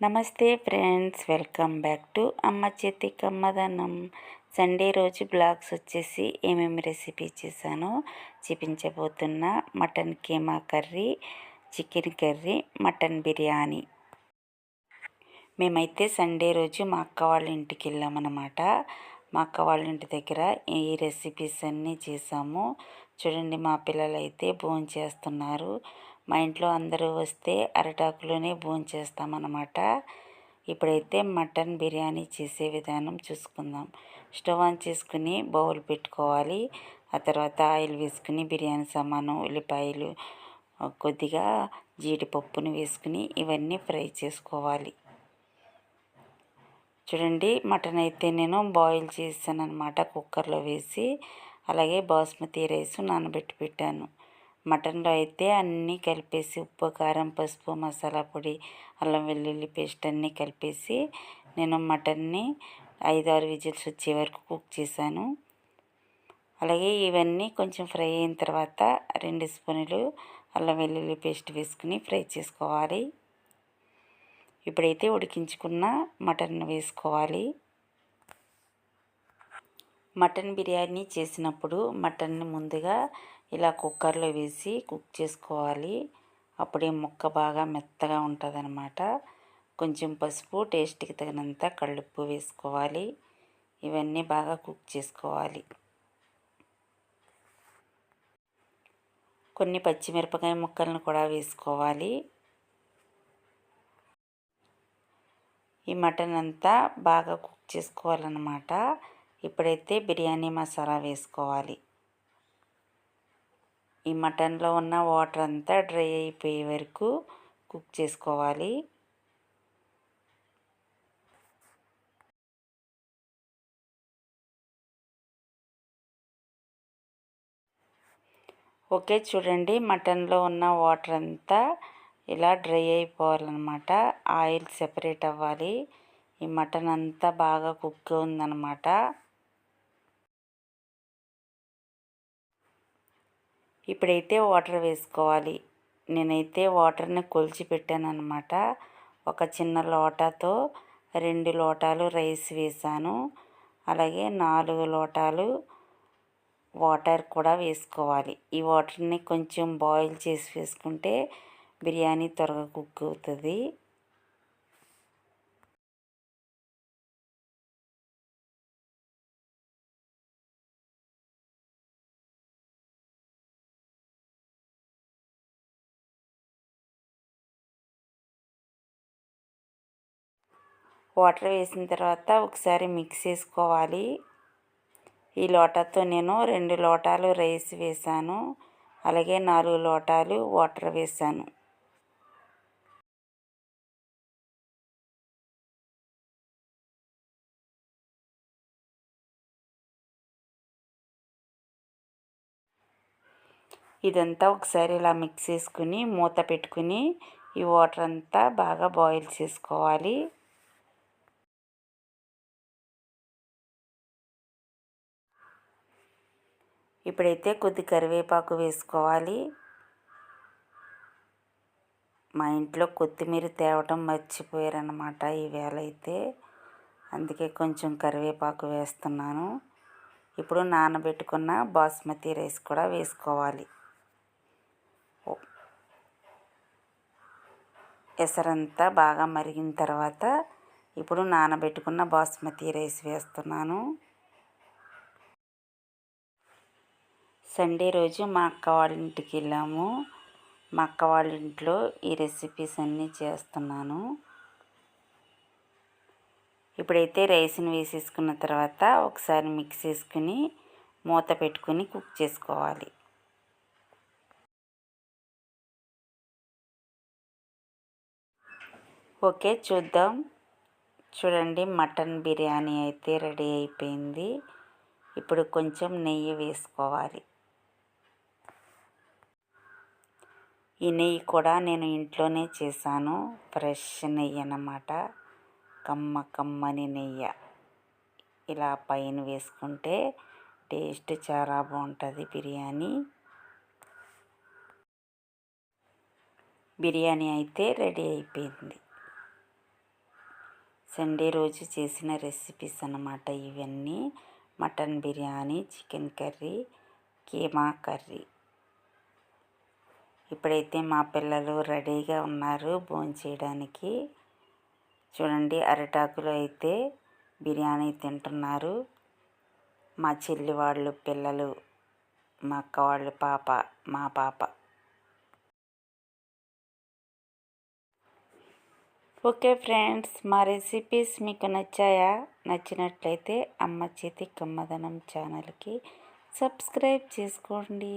నమస్తే friends welcome back to అమ్మ చేతి కమ్మదనం. సండే రోజు బ్లాగ్స్ వచ్చేసి ఏమేమి రెసిపీ చేశానో చూపించబోతున్నా mutton keema curry chicken curry mutton biryani. మేమైతే సండే రోజు మా అక్క వాళ్ళ ఇంటికి వెళ్ళామన్నమాట. మా అక్క వాళ్ళ ఇంటి దగ్గర ఈ రెసిపీస్ అన్నీ చేసాము చూడండి మా పిల్లలు అయితే భోజనం చేస్తున్నారు మా ఇంట్లో అందరూ వస్తే అరిటాకులోనే చేస్తామన్నమాట ఇప్పుడైతే మటన్ బిర్యానీ చేసే విధానం చూసుకుందాం. స్టవ్ ఆన్ చేసుకుని బౌల్ పెట్టుకోవాలి. ఆ తర్వాత ఆయిల్ వేసుకుని బిర్యానీ సామాను ఉల్లిపాయలు కొద్దిగా జీడిపప్పును వేసుకుని ఇవన్నీ ఫ్రై చేసుకోవాలి. చూడండి మటన్ అయితే నేను బాయిల్ చేశాను అనమాట కుక్కర్లో వేసి. అలాగే బాస్మతి రైస్ నానబెట్టి పెట్టాను. మటన్లో అయితే అన్నీ కలిపేసి ఉప్పు కారం పసుపు మసాలా పొడి అల్లం వెల్లుల్లి పేస్ట్ అన్నీ కలిపేసి నేను మటన్ని ఐదు ఆరు విజిల్స్ వచ్చే వరకు కుక్ చేశాను. అలాగే ఇవన్నీ కొంచెం ఫ్రై అయిన తర్వాత రెండు స్పూన్లు అల్లం వెల్లుల్లి పేస్ట్ వేసుకుని ఫ్రై చేసుకోవాలి. ఇప్పుడైతే ఉడికించుకున్న మటన్ వేసుకోవాలి. మటన్ బిర్యానీ చేసినప్పుడు మటన్ని ముందుగా ఇలా కుక్కర్లో వేసి కుక్ చేసుకోవాలి. అప్పుడే ముక్క బాగా మెత్తగా ఉంటుంది కొంచెం పసుపు టేస్ట్కి తగినంత కళ్ళుప్పు వేసుకోవాలి. ఇవన్నీ బాగా కుక్ చేసుకోవాలి. కొన్ని పచ్చిమిరపకాయ ముక్కలను కూడా వేసుకోవాలి. ఈ మటన్ అంతా బాగా కుక్ చేసుకోవాలన్నమాట. ఇప్పుడైతే బిర్యానీ మసాలా వేసుకోవాలి. ఈ మటన్లో ఉన్న వాటర్ అంతా డ్రై అయిపోయే వరకు కుక్ చేసుకోవాలి. ఓకే చూడండి మటన్లో ఉన్న వాటర్ అంతా ఇలా డ్రై అయిపోవాలన్నమాట. ఆయిల్ సెపరేట్ అవ్వాలి. ఈ మటన్ అంతా బాగా కుక్ ఉందన్నమాట. ఇప్పుడైతే వాటర్ వేసుకోవాలి. నేనైతే వాటర్ని కొలిచి పెట్టానమాట అనమాట ఒక చిన్న లోటాతో రెండు లోటాలు రైస్ వేసాను. అలాగే నాలుగు లోటాలు వాటర్ కూడా వేసుకోవాలి. ఈ వాటర్ని కొంచెం బాయిల్ చేసి వేసుకుంటే బిర్యానీ త్వరగా కుక్ అవుతుంది. వాటర్ వేసిన తర్వాత ఒకసారి మిక్స్ చేసుకోవాలి. ఈ లోటాతో నేను రెండు లోటాలు రైస్ వేసాను. అలాగే నాలుగు లోటాలు వాటర్ వేసాను. ఇదంతా ఒకసారి ఇలా మిక్స్ చేసుకుని మూత పెట్టుకుని ఈ వాటర్ అంతా బాగా బాయిల్ చేసుకోవాలి. ఇప్పుడైతే కొద్ది కరివేపాకు వేసుకోవాలి. మా ఇంట్లో కొత్తిమీర తేవటం మర్చిపోయారనమాట ఈవేళ అయితే. అందుకే కొంచెం కరివేపాకు వేస్తున్నాను. ఇప్పుడు నానబెట్టుకున్న బాస్మతి రైస్ కూడా వేసుకోవాలి. ఎసరంతా బాగా మరిగిన తర్వాత ఇప్పుడు నానబెట్టుకున్న బాస్మతి రైస్ వేస్తున్నాను. సండే రోజు మా అక్క వాళ్ళ ఇంటికి వెళ్ళాము. మా అక్క వాళ్ళ ఇంట్లో ఈ రెసిపీస్ అన్నీ చేస్తున్నాను. ఇప్పుడైతే రైస్ని వేసేసుకున్న తర్వాత ఒకసారి మిక్స్ చేసుకుని మూత పెట్టుకుని కుక్ చేసుకోవాలి. ఓకే చూద్దాం. చూడండి మటన్ బిర్యానీ అయితే రెడీ అయిపోయింది. ఇప్పుడు కొంచెం నెయ్యి వేసుకోవాలి. ఈ నెయ్యి కూడా నేను ఇంట్లోనే చేశాను. ఫ్రెష్ నెయ్యి అన్నమాట. కమ్మ కమ్మని నెయ్యి. ఇలా పైన వేసుకుంటే టేస్ట్ చాలా బాగుంటుంది బిర్యానీ. బిర్యానీ అయితే రెడీ అయిపోయింది. సండే రోజు చేసిన రెసిపీస్ అన్నమాట ఇవన్నీ. Mutton biryani chicken curry keema curry. ఇప్పుడైతే మా పిల్లలు రెడీగా ఉన్నారు భోంచేయడానికి చూడండి అరిటాకులో అయితే బిర్యానీ తింటున్నారు. మా చెల్లి వాళ్ళు పిల్లలు మా అక్క వాళ్ళ పాప మా పాప. ఓకే ఫ్రెండ్స్ మా రెసిపీస్ మీకు నచ్చాయా? నచ్చినట్లయితే అమ్మ చేతి కమ్మదనం ఛానల్కి సబ్స్క్రైబ్ చేసుకోండి.